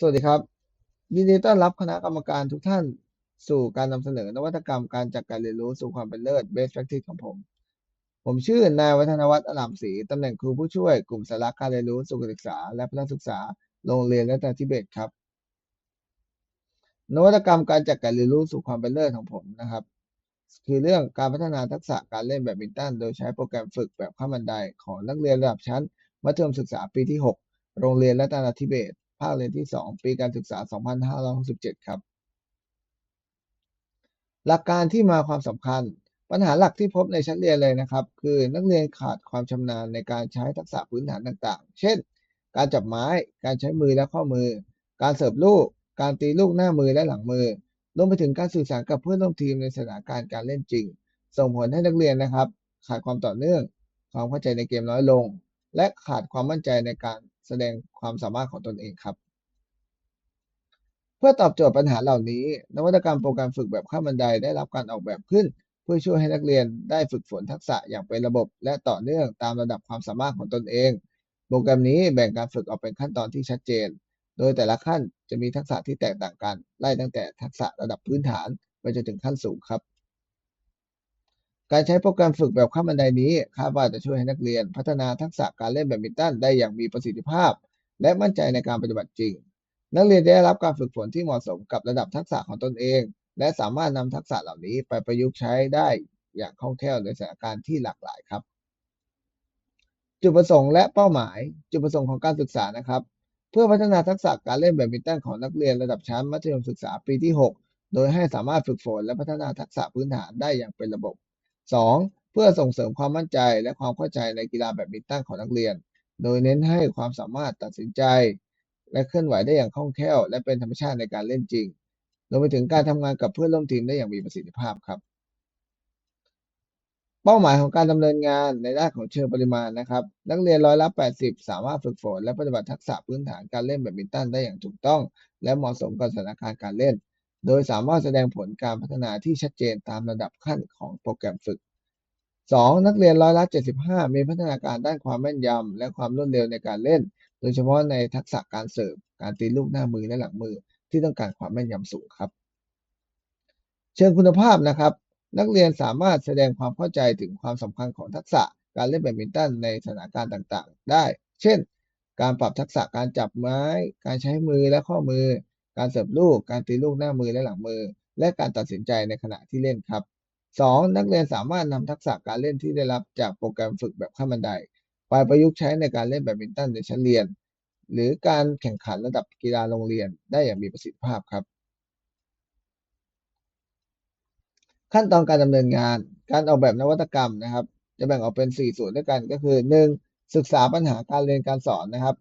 สวัสดีครับ ยินดีต้อนรับคณะกรรมการทุกท่านสู่การนำเสนอนวัตกรรมการจัดการเรียนรู้สู่ความเป็นเลิศ Best Practice ของผม ผมชื่อนายวัฒนวัฒน์อลามศรีตำแหน่งครูผู้ช่วยกลุ่มสาระการเรียนรู้สุขศึกษา และพัฒศึกษาโรงเรียนและตทิเบตครับ นวัตกรรมการจัดการเรียนรู้สู่ความเป็นเลิศของผมนะครับ คือเรื่องการพัฒนาทักษะการเล่นแบดมินตันโดยใช้โปรแกรมฝึกแบบขั้นบันไดของนักเรียนระดับชั้นมัธยมศึกษาปีที่ 6 โรงเรียนและตนาธิเบศ ภาคเรียนที่ 2 ปีการศึกษา 2567 ครับ หลักการที่มาความสำคัญ ปัญหาหลักที่พบในชั้นเรียนเลยนะครับ คือนักเรียนขาดความชำนาญในการใช้ทักษะพื้นฐานต่างๆ เช่น การจับไม้ การใช้มือและข้อมือ การเสิร์ฟลูก การตีลูกหน้ามือและหลังมือ รวมไปถึงการสื่อสารกับเพื่อนร่วมทีมในสถานการณ์การเล่นจริง ส่งผลให้นักเรียนนะครับ ขาดความต่อเนื่อง ความเข้าใจในเกมน้อยลง และขาดความมั่นใจในการ แสดงความสามารถของตนเองครับ เพื่อตอบโจทย์ปัญหาเหล่านี้ นวัตกรรมโปรแกรมฝึกแบบขั้นบันไดได้รับการออกแบบขึ้น เพื่อช่วยให้นักเรียนได้ฝึกฝนทักษะอย่างเป็นระบบ และต่อเนื่องตามระดับความสามารถของตนเอง โปรแกรมนี้แบ่งการฝึกออกเป็นขั้นตอนที่ชัดเจน โดยแต่ละขั้นจะมีทักษะที่แตกต่างกัน ไล่ตั้งแต่ทักษะระดับพื้นฐานไปจนถึงขั้นสูงครับ การใช้โปรแกรมฝึกแบบขั้นบันไดนี้คาดว่าจะช่วยให้นักเรียน พัฒนาทักษะการเล่นแบดมินตันได้อย่างมีประสิทธิภาพ และมั่นใจในการปฏิบัติจริง นักเรียนได้รับการฝึกฝนที่เหมาะสมกับระดับทักษะของตนเอง และสามารถนำทักษะเหล่านี้ไปประยุกต์ใช้ได้อย่างคล่องแคล่วในสถานการณ์ที่หลากหลายครับ จุดประสงค์และเป้าหมาย จุดประสงค์ของการศึกษานะครับ เพื่อพัฒนาทักษะการเล่นแบดมินตันของนักเรียนระดับชั้นมัธยมศึกษาปีที่ 6 โดยให้สามารถฝึกฝนและพัฒนาทักษะพื้นฐานได้อย่างเป็นระบบ 2. เพื่อส่งเสริมความมั่นใจและความเข้าใจในกีฬาแบดมินตันของนักเรียน โดยเน้นให้ความสามารถตัดสินใจ และเคลื่อนไหวได้อย่างคล่องแคล่ว และเป็นธรรมชาติในการเล่นจริงรวมไปถึงการทำงานกับเพื่อนร่วมทีมได้อย่างมีประสิทธิภาพครับ เป้าหมายของการดำเนินงานในด้านของเชิงปริมาณนะครับ นักเรียนร้อยละ 80 สามารถฝึกฝนและปฏิบัติทักษะพื้นฐานการเล่นแบดมินตันได้อย่างถูกต้อง และเหมาะสมกับสถานการณ์การเล่น โดยสามารถแสดงผลการพัฒนาที่ชัดเจนตามระดับขั้นของโปรแกรมฝึก 2. นักเรียนร้อยละ 75 มีพัฒนาการด้านความแม่นยำ และความรวดเร็วในการเล่น โดยเฉพาะในทักษะการเสิร์ฟ การตีลูกหน้ามือและหลังมือ ที่ต้องการความแม่นยำสูงครับ เชิงคุณภาพนะครับ นักเรียนสามารถแสดงความเข้าใจถึงความสำคัญของทักษะการเล่นแบดมินตันในสถานการณ์ต่างๆ ได้ เช่น การปรับทักษะการจับไม้ การใช้มือและข้อมือ การเสิร์ฟลูก การตีลูกหน้ามือและหลังมือ และการตัดสินใจในขณะที่เล่นครับ 2. นักเรียนสามารถนำทักษะการเล่นที่ได้รับจากโปรแกรมฝึกแบบขั้นบันไดไปประยุกต์ใช้ในการเล่นแบดมินตันในชั้นเรียน หรือการแข่งขันระดับกีฬาโรงเรียนได้อย่างมีประสิทธิภาพครับ ขั้นตอนการดำเนินงาน การออกแบบนวัตกรรมนะครับ จะแบ่งออกเป็น 4 ส่วนด้วยกันก็คือ 1. ศึกษาปัญหาการเรียนการสอนนะครับ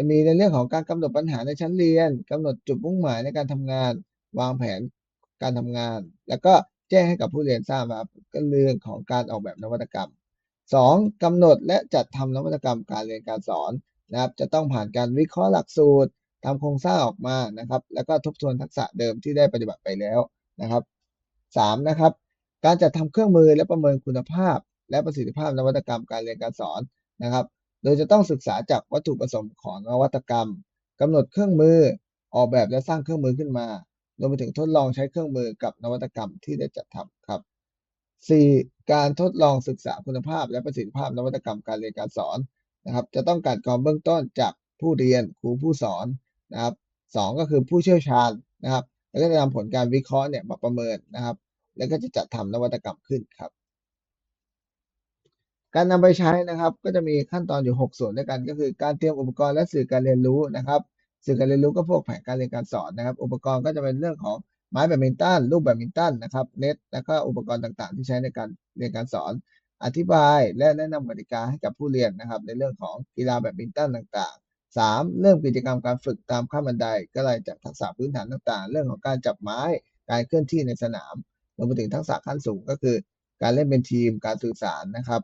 จะมีในเรื่องของการกำหนดปัญหาในชั้นเรียนกำหนดจุดมุ่งหมายในการทำงาน วางแผนการทำงาน แล้วก็แจ้งให้กับผู้เรียนทราบครับก็เรื่องของการออกแบบนวัตกรรม 2. กำหนดและจัดทำนวัตกรรมการเรียนการสอนนะครับ จะต้องผ่านการวิเคราะห์หลักสูตรทำโครงสร้างออกมานะครับ แล้วก็ทบทวนทักษะเดิมที่ได้ปฏิบัติไปแล้วนะครับ 3. นะครับ การจัดทำเครื่องมือและประเมินคุณภาพ และประสิทธิภาพนวัตกรรมการเรียนการสอนนะครับ โดยจะต้องศึกษาจากวัตถุประสงค์ของนวัตกรรมกำหนดเครื่องมือออกแบบและสร้างเครื่องมือขึ้นมารวมไปถึงทดลองใช้เครื่องมือกับนวัตกรรมที่ได้จัดทำครับ 4. การทดลองศึกษาคุณภาพ และประสิทธิภาพนวัตกรรมการเรียนการสอนนะครับ จะต้องการกรองเบื้องต้นจากผู้เรียนครูผู้สอนนะครับสองก็คือผู้เชี่ยวชาญนะครับ แล้วก็จะนำผลการวิเคราะห์เนี่ยมาประเมินนะครับ แล้วก็จะจัดทำนวัตกรรมขึ้นครับ การนำไปใช้นะครับ ก็จะมีขั้นตอนอยู่ 6 ส่วนด้วยกัน ก็คือการเตรียมอุปกรณ์และสื่อการเรียนรู้นะครับ สื่อการเรียนรู้ก็พวกแผนการเรียนการสอนนะครับ อุปกรณ์ก็จะเป็นเรื่องของไม้แบดมินตันลูกแบดมินตันนะครับเน็ตแล้วก็อุปกรณ์ต่างๆ ที่ใช้ในการเรียนการสอน อธิบายและแนะนำกติกาให้กับผู้เรียนนะครับ ในเรื่องของกีฬาแบดมินตันต่างๆ 3. เริ่มกิจกรรมการฝึกตามขั้นบันไดก็ไล่จากทักษะพื้นฐานต่างๆ เรื่องของการจับไม้การเคลื่อนที่ในสนามรวมไปถึงทักษะขั้นสูงก็คือ การเล่นเป็นทีมการสื่อสารนะครับ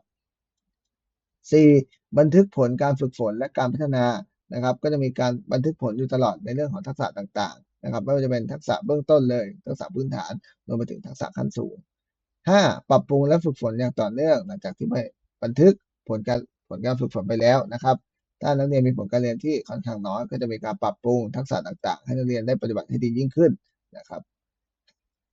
4. บันทึกผลการฝึกฝนและการพัฒนานะครับ ก็จะมีการบันทึกผลอยู่ตลอดในเรื่องของทักษะต่างๆนะครับไม่ว่าจะเป็นทักษะเบื้องต้นเลย ทักษะพื้นฐานรวมไปถึงทักษะขั้นสูง 5. ปรับปรุงและฝึกฝนอย่างต่อเนื่องหลังจากที่ไปบันทึกผลการผลการฝึกฝนไปแล้วนะครับถ้านักเรียนมีผลการเรียนที่ค่อนข้างน้อย ก็จะมีการปรับปรุงทักษะต่างๆ ให้นักเรียนได้ปฏิบัติให้ดียิ่งขึ้นนะครับ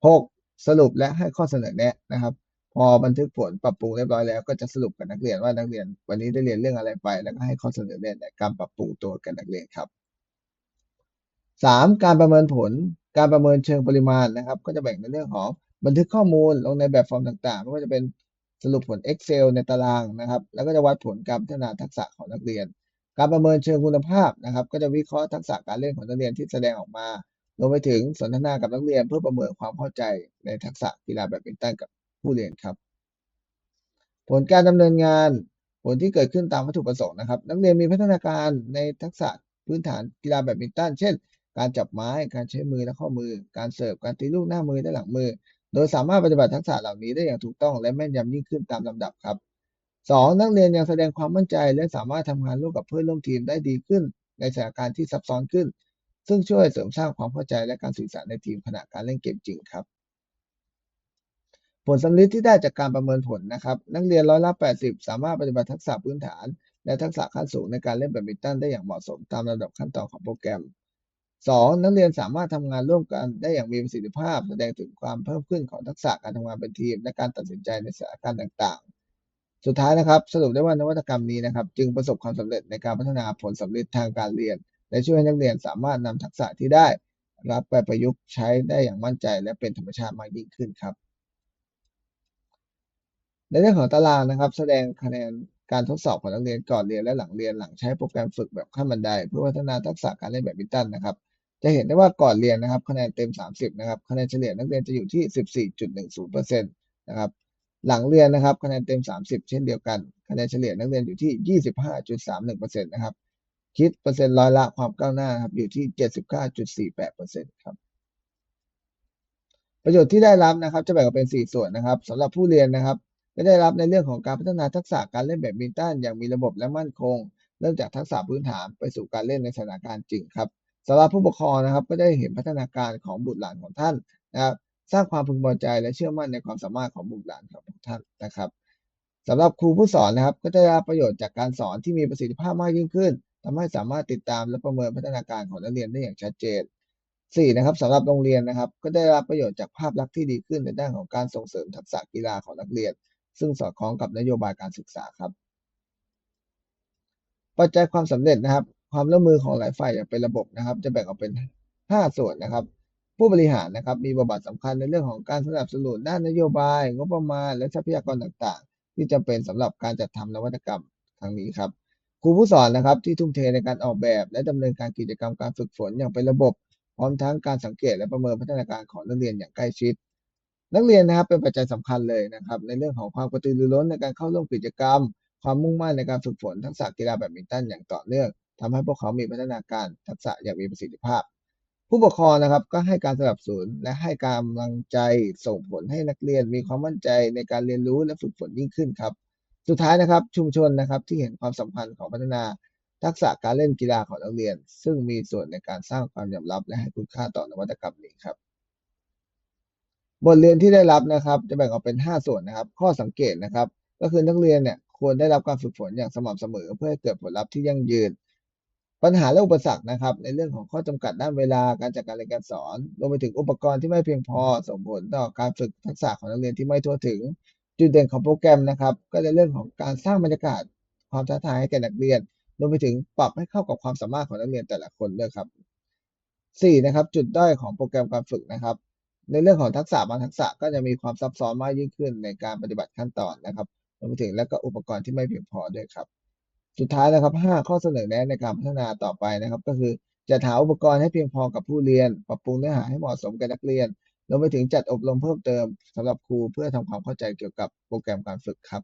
6. สรุปและให้ข้อเสนอแนะนะครับ พอบันทึกผลปรับปรุงเรียบร้อยแล้วก็จะสรุปกับนักเรียนว่านักเรียน วันนี้ได้เรียนเรื่องอะไรไป แล้วก็ให้ข้อเสนอแนะในการปรับปรุงตัวกับนักเรียนครับ 3. การประเมินผลการประเมินเชิงปริมาณนะครับ ก็จะแบ่งในเรื่องของบันทึกข้อมูลลงในแบบฟอร์มต่างๆไม่ว่าจะเป็นสรุปผล Excel ในตารางนะครับ แล้วก็จะวัดผลการพัฒนาทักษะของนักเรียน การประเมินเชิงคุณภาพนะครับ ก็จะวิเคราะห์ทักษะการเล่นของนักเรียนที่แสดงออกมารวมไปถึงสนทนากับนักเรียนเพื่อประเมินความเข้าใจในทักษะกีฬาแบดมินตันกับ ผู้เรียนครับ ผลการดำเนินงานผลที่เกิดขึ้นตามวัตถุประสงค์นะครับ นักเรียนมีพัฒนาการในทักษะพื้นฐานกีฬาแบดมินตันเช่น การจับไม้การใช้มือและข้อมือ การเสิร์ฟการตีลูกหน้ามือและหลังมือ โดยสามารถปฏิบัติทักษะเหล่านี้ได้อย่างถูกต้องและแม่นยำยิ่งขึ้นตามลำดับครับ 2. นักเรียนยังแสดงความมั่นใจและสามารถทำงานร่วมกับเพื่อนร่วมทีมได้ดีขึ้น ในสถานการณ์ที่ซับซ้อนขึ้น ซึ่งช่วยเสริมสร้างความเข้าใจและการสื่อสารในทีมขณะการเล่นเกมจริงครับ ผลสำลิดที่ได้จากการประเมินผลนะครับ นักเรียนร้อยละ 80 สามารถปฏิบัติทักษะพื้นฐาน และทักษะขั้นสูงในการเล่นแบดมินตันได้อย่างเหมาะสมตามลำดับขั้นตอนของโปรแกรม 2. นักเรียนสามารถทำงานร่วมกันได้อย่างมีประสิทธิภาพ แสดงถึงความเพิ่มขึ้นของทักษะการทำงานเป็นทีม และการตัดสินใจในสถานการณ์ต่าง ๆ สุดท้ายนะครับ สรุปได้ว่านวัตกรรมนี้นะครับ จึงประสบความสำเร็จในการพัฒนาผลสำเร็จทางการเรียน และช่วยให้นักเรียนสามารถนำทักษะที่ได้ รับไปประยุกต์ใช้ได้อย่างมั่นใจ และเป็นธรรมชาติมากยิ่งขึ้นครับ ในเรื่องของตารางนะครับ แสดงคะแนนการทดสอบของนักเรียนก่อนเรียนและหลังเรียนหลังใช้โปรแกรมฝึกแบบขั้นบันได เพื่อพัฒนาทักษะการเล่นแบดมินตันนะครับ จะเห็นได้ว่าก่อนเรียนนะครับ คะแนนเต็ม 30 นะครับคะแนนเฉลี่ยนักเรียนจะอยู่ที่ 14.10%นะครับหลังเรียนนะครับคะแนนเต็ม 30 เช่นเดียวกันคะแนนเฉลี่ยนักเรียนอยู่ที่ 25.31%นะครับคิดเปอร์เซ็นต์ร้อยละความก้าวหน้าครับอยู่ที่ 79.48%ครับประโยชน์ที่ได้รับนะครับจะแบ่งออกเป็น 4 ส่วนนะครับสำหรับผู้เรียนนะครับ จะได้รับในเรื่องของการพัฒนาทักษะการเล่นแบดมินตันอย่างมีระบบและมั่นคง เริ่มจากทักษะพื้นฐานไปสู่การเล่นในสถานการณ์จริงครับสำหรับผู้ปกครองนะครับ ก็ได้เห็นพัฒนาการของบุตรหลานของท่านนะครับสร้างความพึงพอใจและเชื่อมั่นในความสามารถของบุตรหลานของท่านนะครับสำหรับครูผู้สอนนะครับ ก็จะได้รับประโยชน์จากการสอนที่มีประสิทธิภาพมากยิ่งขึ้นทำให้สามารถติดตามและประเมินพัฒนาการของนักเรียนได้อย่างชัดเจน 4. นะครับสำหรับโรงเรียนนะครับ ก็ได้รับประโยชน์จากภาพลักษณ์ที่ดีขึ้นในด้านของการส่งเสริมทักษะกีฬาของนักเรียน ซึ่งสอดคล้องกับนโยบายการศึกษาครับ ปัจจัยความสำเร็จนะครับ ความร่วมมือของหลายฝ่ายอย่างเป็นระบบนะครับ จะแบ่งออกเป็น 5 ส่วนนะครับ ผู้บริหารนะครับ มีบทบาทสำคัญในเรื่องของการสนับสนุนด้านนโยบาย งบประมาณ และทรัพยากรต่างๆ ที่จำเป็นสำหรับการจัดทำนวัตกรรมครั้งนี้ครับครูผู้สอนนะครับที่ทุ่มเทในการออกแบบและดำเนินการกิจกรรมการฝึกฝนอย่างเป็นระบบ พร้อมทั้งการสังเกตและประเมินพัฒนาการของนักเรียนอย่างใกล้ชิด นักเรียนนะครับเป็นปัจจัยสำคัญเลยนะครับ ในเรื่องของความกระตือรือร้นในการเข้าร่วมกิจกรรม ความมุ่งมั่นในการฝึกฝนทักษะกีฬาแบดมินตันอย่างต่อเนื่องทำให้พวกเขามีพัฒนาการทักษะอย่างมีประสิทธิภาพ ผู้ปกครองนะครับก็ให้การสนับสนุนและให้กำลังใจส่งผลให้นักเรียนมีความมั่นใจในการเรียนรู้และฝึกฝนยิ่งขึ้นครับ สุดท้ายนะครับชุมชนนะครับที่เห็นความสำคัญของพัฒนาทักษะการเล่นกีฬาของนักเรียน ซึ่งมีส่วนในการสร้างความยอมรับและให้คุณค่าต่อนวัตกรรมนี้ครับ บทเรียนที่ได้รับนะครับ จะแบ่งออกเป็น 5 ส่วนนะครับ ข้อสังเกตนะครับ ก็คือนักเรียนเนี่ยควรได้รับการฝึกฝนอย่างสม่ำเสมอ เพื่อให้เกิดผลลัพธ์ที่ยั่งยืน ปัญหาและอุปสรรคนะครับ ในเรื่องของข้อจำกัดด้านเวลาการจัดการเรียนการสอนรวมไปถึงอุปกรณ์ที่ไม่เพียงพอส่งผลต่อการฝึกทักษะของนักเรียนที่ไม่ทั่วถึง จุดเด่นของโปรแกรมนะครับ ก็ในเรื่องของการสร้างบรรยากาศความท้าทายให้แก่นักเรียนรวมไปถึงปรับให้เข้ากับความสามารถของนักเรียนแต่ละคนด้วยครับ 4. นะครับจุดด้อยของโปรแกรมการฝึกนะครับ ในเรื่องของทักษะบางทักษะก็จะมีความซับซ้อนมากยิ่งขึ้นในการปฏิบัติขั้นตอนนะครับรวมไปถึงและก็อุปกรณ์ที่ไม่เพียงพอด้วยครับ สุดท้ายนะครับ 5 ข้อเสนอแนะในการพัฒนาต่อไปนะครับ ก็คือจัดหาอุปกรณ์ให้เพียงพอกับผู้เรียน ปรับปรุงเนื้อหาให้เหมาะสมกับนักเรียนรวมไปถึงจัดอบรมเพิ่มเติมสำหรับครูเพื่อทำความเข้าใจเกี่ยวกับโปรแกรมการฝึกครับ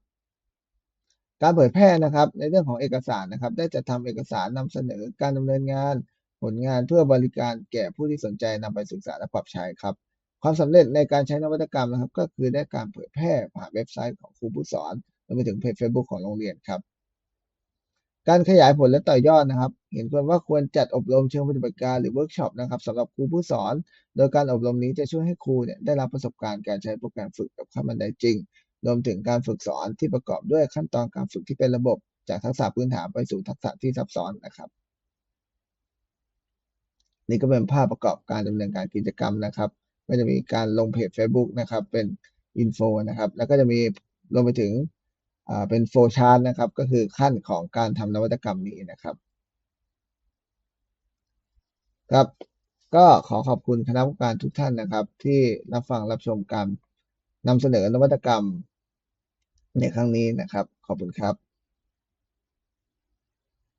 การเผยแพร่นะครับ ในเรื่องของเอกสารนะครับ ได้จัดทำเอกสารนำเสนอการดำเนินงาน ผลงานเพื่อบริการแก่ผู้ที่สนใจนำไปศึกษาและปรับใช้ครับ ความสำเร็จในการใช้นวัตกรรมนะครับ ก็คือได้การเผยแพร่ผ่านเว็บไซต์ของครูผู้สอนรวมไปถึงเพจ Facebook ของโรงเรียนครับ การขยายผลและต่อยอดนะครับ เห็นควรว่าควรจัดอบรมเชิงปฏิบัติการหรือเวิร์กช็อปนะครับสำหรับครูผู้สอน โดยการอบรมนี้จะช่วยให้ครูเนี่ยได้รับประสบการณ์การใช้โปรแกรมฝึกกับขั้นบันไดจริง รวมถึงการฝึกสอนที่ประกอบด้วยขั้นตอนการฝึกที่เป็นระบบ จากทักษะพื้นฐานไปสู่ทักษะที่ซับซ้อนนะครับนี่ก็เป็นภาพประกอบการดำเนินการกิจกรรมนะครับ ก็จะมีการลงเพจ Facebook นะครับ เป็นอินโฟนะครับ แล้วก็จะมีรวมไปถึงเป็นโฟชาร์ตนะครับ ก็คือขั้นของการทำนวัตกรรมนี้นะครับ ครับ ก็ขอขอบคุณคณะกรรมการทุกท่านนะครับ ที่รับฟังรับชมการนำเสนอนวัตกรรมในครั้งนี้นะครับ ขอบคุณครับ